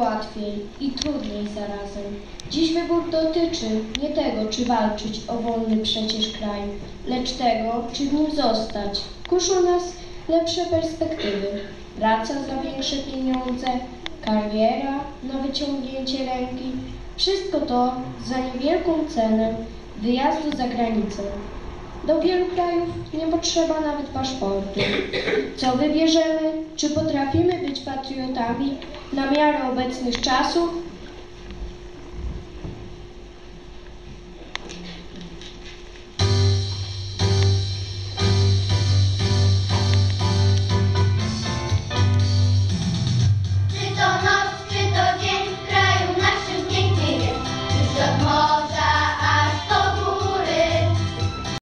łatwiej i trudniej zarazem. Dziś wybór dotyczy nie tego, czy walczyć o wolny przecież kraj, lecz tego, czy w nim zostać. Kuszą nas lepsze perspektywy, praca za większe pieniądze, kariera na wyciągnięcie ręki. Wszystko to za niewielką cenę wyjazdu za granicę. Do wielu krajów nie potrzeba nawet paszportu. Co wybierzemy? Czy potrafimy patriotami na miarę obecnych czasów?